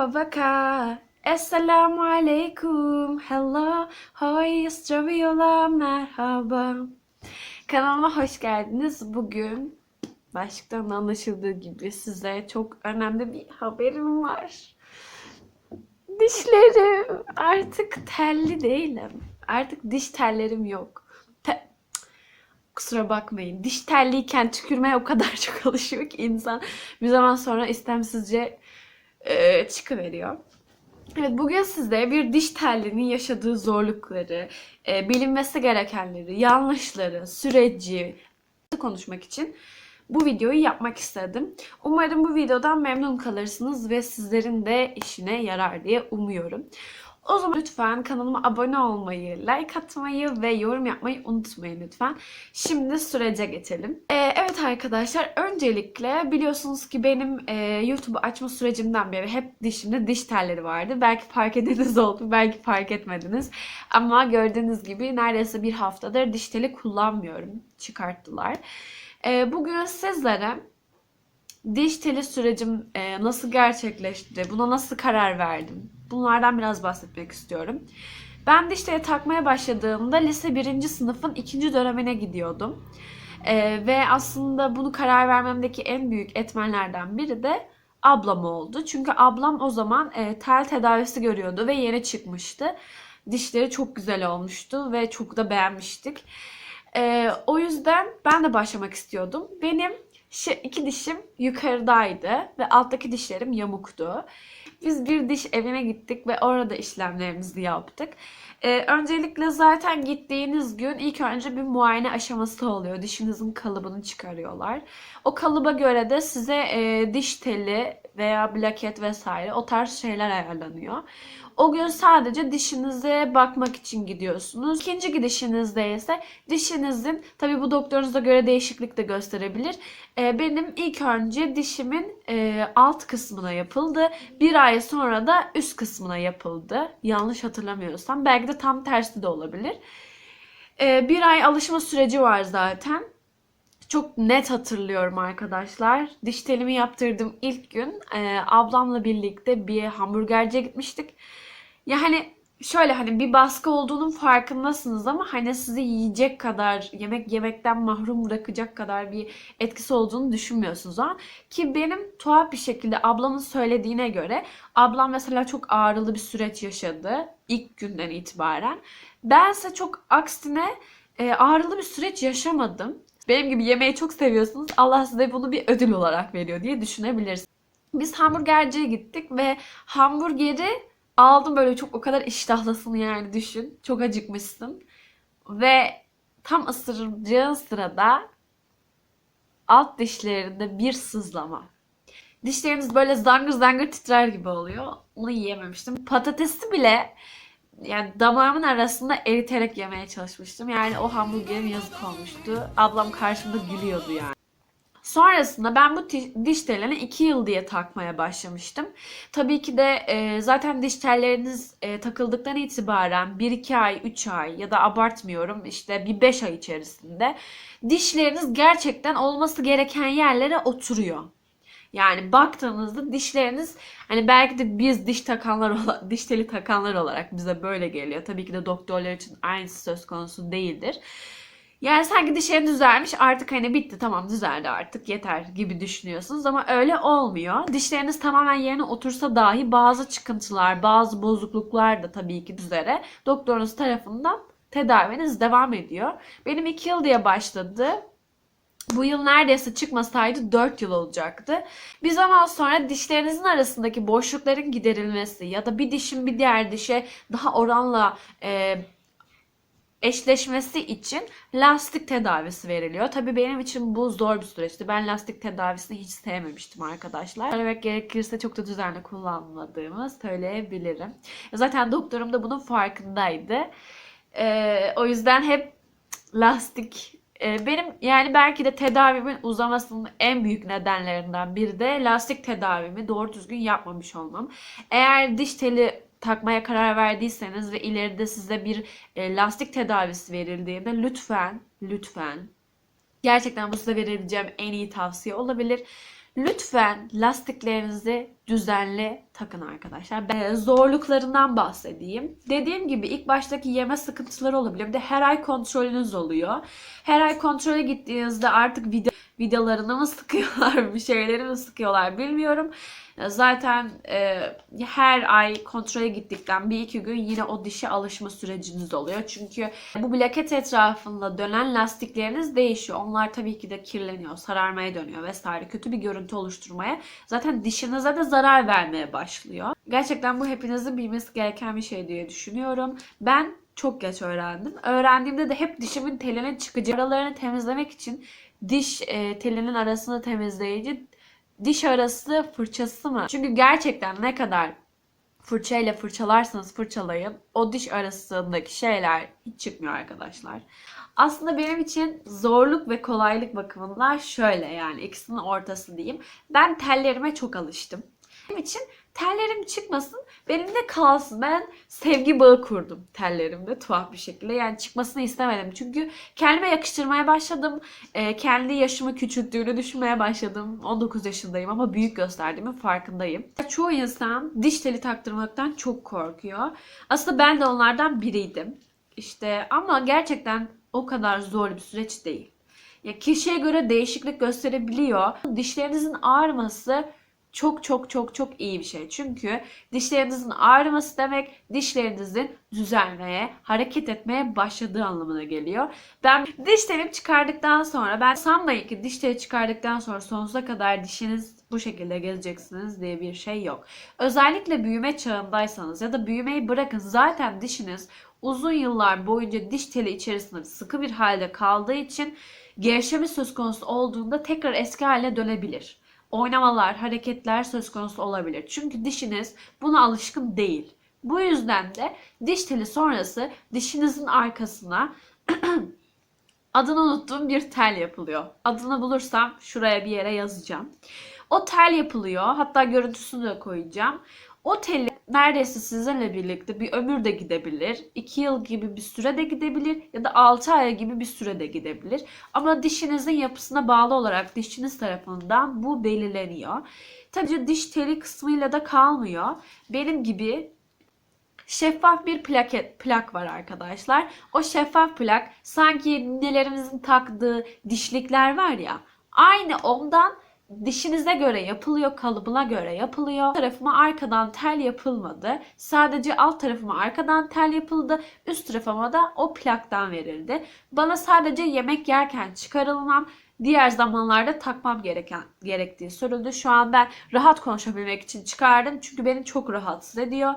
Favaka. Esselamu aleyküm. Hello. Hoy, Straviola. Merhaba. Kanalıma hoş geldiniz. Bugün başlıktan anlaşıldığı gibi size çok önemli bir haberim var. Dişlerim. Artık telli değilim. Artık diş tellerim yok. Te- Kusura bakmayın. Diş telliyken tükürmeye o kadar çok alışıyor ki insan bir zaman sonra istemsizce e, çıkıveriyor. Evet, bugün size bir diş tellinin yaşadığı zorlukları, e, bilinmesi gerekenleri, yanlışları, süreci konuşmak için bu videoyu yapmak istedim. Umarım bu videodan memnun kalırsınız ve sizlerin de işine yarar diye umuyorum. O zaman lütfen kanalıma abone olmayı, like atmayı ve yorum yapmayı unutmayın lütfen. Şimdi sürece geçelim. Ee, evet arkadaşlar öncelikle biliyorsunuz ki benim e, YouTube açma sürecimden beri hep dişimde diş telleri vardı. Belki fark ediniz oldu, belki fark etmediniz. Ama gördüğünüz gibi neredeyse bir haftadır diş teli kullanmıyorum. Çıkarttılar. Ee, bugün sizlere diş teli sürecim e, nasıl gerçekleşti, buna nasıl karar verdim, bunlardan biraz bahsetmek istiyorum. Ben diş teli takmaya başladığımda lise 1. sınıfın 2. dönemine gidiyordum. E, ve aslında bunu karar vermemdeki en büyük etmenlerden biri de ablam oldu. Çünkü ablam o zaman e, tel tedavisi görüyordu ve yeni çıkmıştı. Dişleri çok güzel olmuştu ve çok da beğenmiştik. E, o yüzden ben de başlamak istiyordum. Benim iki dişim yukarıdaydı ve alttaki dişlerim yamuktu. Biz bir diş evine gittik ve orada işlemlerimizi yaptık. Ee, öncelikle zaten gittiğiniz gün ilk önce bir muayene aşaması oluyor. Dişinizin kalıbını çıkarıyorlar. O kalıba göre de size e, diş teli veya plaket vesaire o tarz şeyler ayarlanıyor. O gün sadece dişinize bakmak için gidiyorsunuz. İkinci gidişinizde ise dişinizin, tabi bu doktorunuza göre değişiklik de gösterebilir. Ee, benim ilk önce dişimin e, alt kısmına yapıldı. Bir ay sonra da üst kısmına yapıldı. Yanlış hatırlamıyorsam. Belki de tam tersi de olabilir. Ee, bir ay alışma süreci var zaten. Çok net hatırlıyorum arkadaşlar. Diş telimi yaptırdığım ilk gün e, ablamla birlikte bir hamburgerciye gitmiştik. Yani şöyle hani bir baskı olduğunun farkındasınız ama hani sizi yiyecek kadar, yemek yemekten mahrum bırakacak kadar bir etkisi olduğunu düşünmüyorsunuz an. Ki benim tuhaf bir şekilde ablamın söylediğine göre ablam mesela çok ağrılı bir süreç yaşadı ilk günden itibaren. Bense çok aksine e, ağrılı bir süreç yaşamadım. Benim gibi yemeği çok seviyorsunuz. Allah size bunu bir ödül olarak veriyor diye düşünebilirsiniz. Biz hamburgerciye gittik ve hamburgeri aldım böyle çok o kadar iştahlısın yani düşün. Çok acıkmışsın. Ve tam ısıracağın sırada alt dişlerinde bir sızlama. Dişleriniz böyle zangır zangır titrer gibi oluyor. Onu yiyememiştim. Patatesi bile yani damağımın arasında eriterek yemeye çalışmıştım. Yani o hamburgerim yazık olmuştu. Ablam karşımda gülüyordu yani. Sonrasında ben bu diş tellerini 2 yıl diye takmaya başlamıştım. Tabii ki de e, zaten diş telleriniz e, takıldıktan itibaren 1-2 ay, 3 ay ya da abartmıyorum işte bir 5 ay içerisinde dişleriniz gerçekten olması gereken yerlere oturuyor. Yani baktığınızda dişleriniz hani belki de biz diş takanlar diş teli takanlar olarak bize böyle geliyor. Tabii ki de doktorlar için aynısı söz konusu değildir. Yani sanki dişlerin düzelmiş artık hani bitti tamam düzeldi artık yeter gibi düşünüyorsunuz ama öyle olmuyor. Dişleriniz tamamen yerine otursa dahi bazı çıkıntılar, bazı bozukluklar da tabii ki üzere doktorunuz tarafından tedaviniz devam ediyor. Benim 2 yıl diye başladı. Bu yıl neredeyse çıkmasaydı 4 yıl olacaktı. Bir zaman sonra dişlerinizin arasındaki boşlukların giderilmesi ya da bir dişin bir diğer dişe daha oranla e, eşleşmesi için lastik tedavisi veriliyor. Tabii benim için bu zor bir süreçti. Ben lastik tedavisini hiç sevmemiştim arkadaşlar. Söylemek gerekirse çok da düzenli kullanmadığımı söyleyebilirim. Zaten doktorum da bunun farkındaydı. Ee, o yüzden hep lastik benim yani belki de tedavimin uzamasının en büyük nedenlerinden biri de lastik tedavimi doğru düzgün yapmamış olmam. Eğer diş teli takmaya karar verdiyseniz ve ileride size bir e, lastik tedavisi verildiğinde lütfen lütfen gerçekten bu size verebileceğim en iyi tavsiye olabilir. Lütfen lastiklerinizi düzenli takın arkadaşlar. Ben zorluklarından bahsedeyim. Dediğim gibi ilk baştaki yeme sıkıntıları olabiliyor. Bir de her ay kontrolünüz oluyor. Her ay kontrole gittiğinizde artık video vidalarını mı sıkıyorlar, bir şeyleri mi sıkıyorlar bilmiyorum. Zaten e, her ay kontrole gittikten bir iki gün yine o dişe alışma süreciniz oluyor. Çünkü bu plaket etrafında dönen lastikleriniz değişiyor. Onlar tabii ki de kirleniyor, sararmaya dönüyor vesaire. Kötü bir görüntü oluşturmaya. Zaten dişinize de zarar vermeye başlıyor. Gerçekten bu hepinizin bilmesi gereken bir şey diye düşünüyorum. Ben çok geç öğrendim. Öğrendiğimde de hep dişimin telinin çıkacağı aralarını temizlemek için diş e, telinin arasını temizleyici diş arası fırçası mı? Çünkü gerçekten ne kadar fırçayla fırçalarsanız fırçalayın o diş arasındaki şeyler hiç çıkmıyor arkadaşlar. Aslında benim için zorluk ve kolaylık bakımından şöyle yani ikisinin ortası diyeyim. Ben tellerime çok alıştım. Benim için tellerim çıkmasın benimle kalsın. Ben sevgi bağı kurdum tellerimde tuhaf bir şekilde. Yani çıkmasını istemedim. Çünkü kendime yakıştırmaya başladım. Ee, kendi yaşımı küçülttüğünü düşünmeye başladım. 19 yaşındayım ama büyük gösterdiğimin farkındayım. Çoğu insan diş teli taktırmaktan çok korkuyor. Aslında ben de onlardan biriydim. İşte ama gerçekten o kadar zor bir süreç değil. Ya kişiye göre değişiklik gösterebiliyor. Dişlerinizin ağrıması çok çok çok çok iyi bir şey. Çünkü dişlerinizin ağrıması demek dişlerinizin düzelmeye, hareket etmeye başladığı anlamına geliyor. Ben diş çıkardıktan sonra ben sanmayın ki diş teli çıkardıktan sonra sonsuza kadar dişiniz bu şekilde gezeceksiniz diye bir şey yok. Özellikle büyüme çağındaysanız ya da büyümeyi bırakın zaten dişiniz uzun yıllar boyunca diş teli içerisinde sıkı bir halde kaldığı için gevşeme söz konusu olduğunda tekrar eski haline dönebilir oynamalar, hareketler söz konusu olabilir. Çünkü dişiniz buna alışkın değil. Bu yüzden de diş teli sonrası dişinizin arkasına adını unuttuğum bir tel yapılıyor. Adını bulursam şuraya bir yere yazacağım. O tel yapılıyor. Hatta görüntüsünü de koyacağım. O teli neredeyse sizinle birlikte bir ömür de gidebilir. 2 yıl gibi bir süre de gidebilir ya da 6 ay gibi bir süre de gidebilir. Ama dişinizin yapısına bağlı olarak dişiniz tarafından bu belirleniyor. Tabii diş teli kısmıyla da kalmıyor. Benim gibi şeffaf bir plaket plak var arkadaşlar. O şeffaf plak sanki nelerimizin taktığı dişlikler var ya. Aynı ondan dişinize göre yapılıyor, kalıbına göre yapılıyor. Tarafıma arkadan tel yapılmadı. Sadece alt tarafıma arkadan tel yapıldı. Üst tarafıma da o plaktan verildi. Bana sadece yemek yerken çıkarılmam, diğer zamanlarda takmam gereken gerektiği soruldu. Şu an ben rahat konuşabilmek için çıkardım. Çünkü beni çok rahatsız ediyor.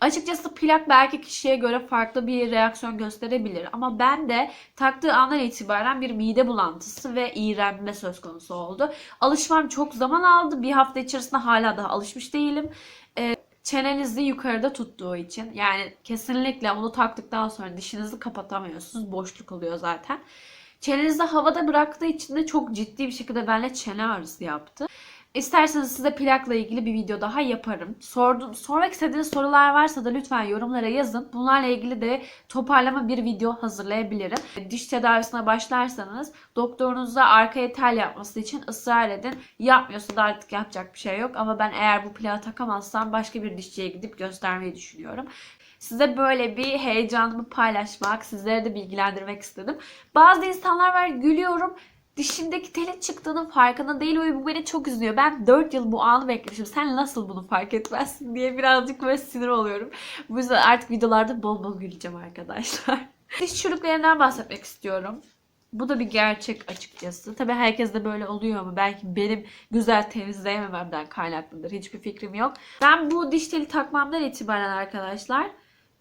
Açıkçası plak belki kişiye göre farklı bir reaksiyon gösterebilir ama ben de taktığı andan itibaren bir mide bulantısı ve iğrenme söz konusu oldu. Alışmam çok zaman aldı. Bir hafta içerisinde hala daha alışmış değilim. Ee, çenenizi yukarıda tuttuğu için yani kesinlikle onu taktıktan sonra dişinizi kapatamıyorsunuz. Boşluk oluyor zaten. Çenenizi havada bıraktığı için de çok ciddi bir şekilde benimle çene ağrısı yaptı. İsterseniz size plakla ilgili bir video daha yaparım. Sordu, sormak istediğiniz sorular varsa da lütfen yorumlara yazın. Bunlarla ilgili de toparlama bir video hazırlayabilirim. Diş tedavisine başlarsanız doktorunuza arkaya tel yapması için ısrar edin. Yapmıyorsa da artık yapacak bir şey yok. Ama ben eğer bu plağı takamazsam başka bir dişçiye gidip göstermeyi düşünüyorum. Size böyle bir heyecanımı paylaşmak, sizlere de bilgilendirmek istedim. Bazı insanlar var gülüyorum dişimdeki telin çıktığının farkında değil ve bu beni çok üzüyor. Ben 4 yıl bu anı beklemişim. Sen nasıl bunu fark etmezsin diye birazcık böyle sinir oluyorum. Bu yüzden artık videolarda bol bol güleceğim arkadaşlar. Diş çürüklerinden bahsetmek istiyorum. Bu da bir gerçek açıkçası. Tabii herkes de böyle oluyor mu? Belki benim güzel temizleyemememden kaynaklıdır. Hiçbir fikrim yok. Ben bu diş teli takmamdan itibaren arkadaşlar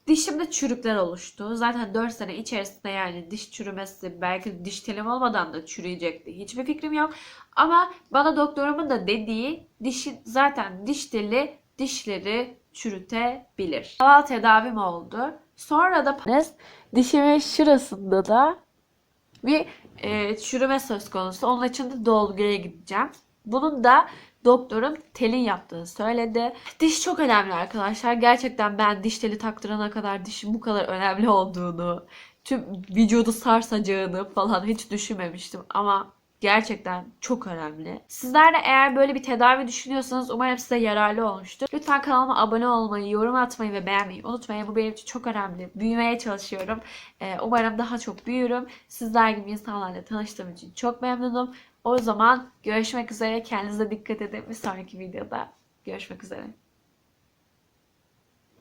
Dişimde çürükler oluştu. Zaten 4 sene içerisinde yani diş çürümesi belki diş telim olmadan da çürüyecekti. Hiçbir fikrim yok. Ama bana doktorumun da dediği dişi zaten diş teli dişleri çürütebilir. Halal tedavim oldu. Sonra da dişimin şurasında da bir e, çürüme söz konusu. Onun için de dolguya gideceğim. Bunun da doktorum telin yaptığını söyledi. Diş çok önemli arkadaşlar. Gerçekten ben diş teli taktırana kadar dişin bu kadar önemli olduğunu, tüm vücudu sarsacağını falan hiç düşünmemiştim. Ama gerçekten çok önemli. Sizler de eğer böyle bir tedavi düşünüyorsanız umarım size yararlı olmuştur. Lütfen kanalıma abone olmayı, yorum atmayı ve beğenmeyi unutmayın. Bu benim için çok önemli. Büyümeye çalışıyorum. Ee, umarım daha çok büyürüm. Sizler gibi insanlarla tanıştığım için çok memnunum. O zaman görüşmek üzere. Kendinize dikkat edin. Bir sonraki videoda görüşmek üzere.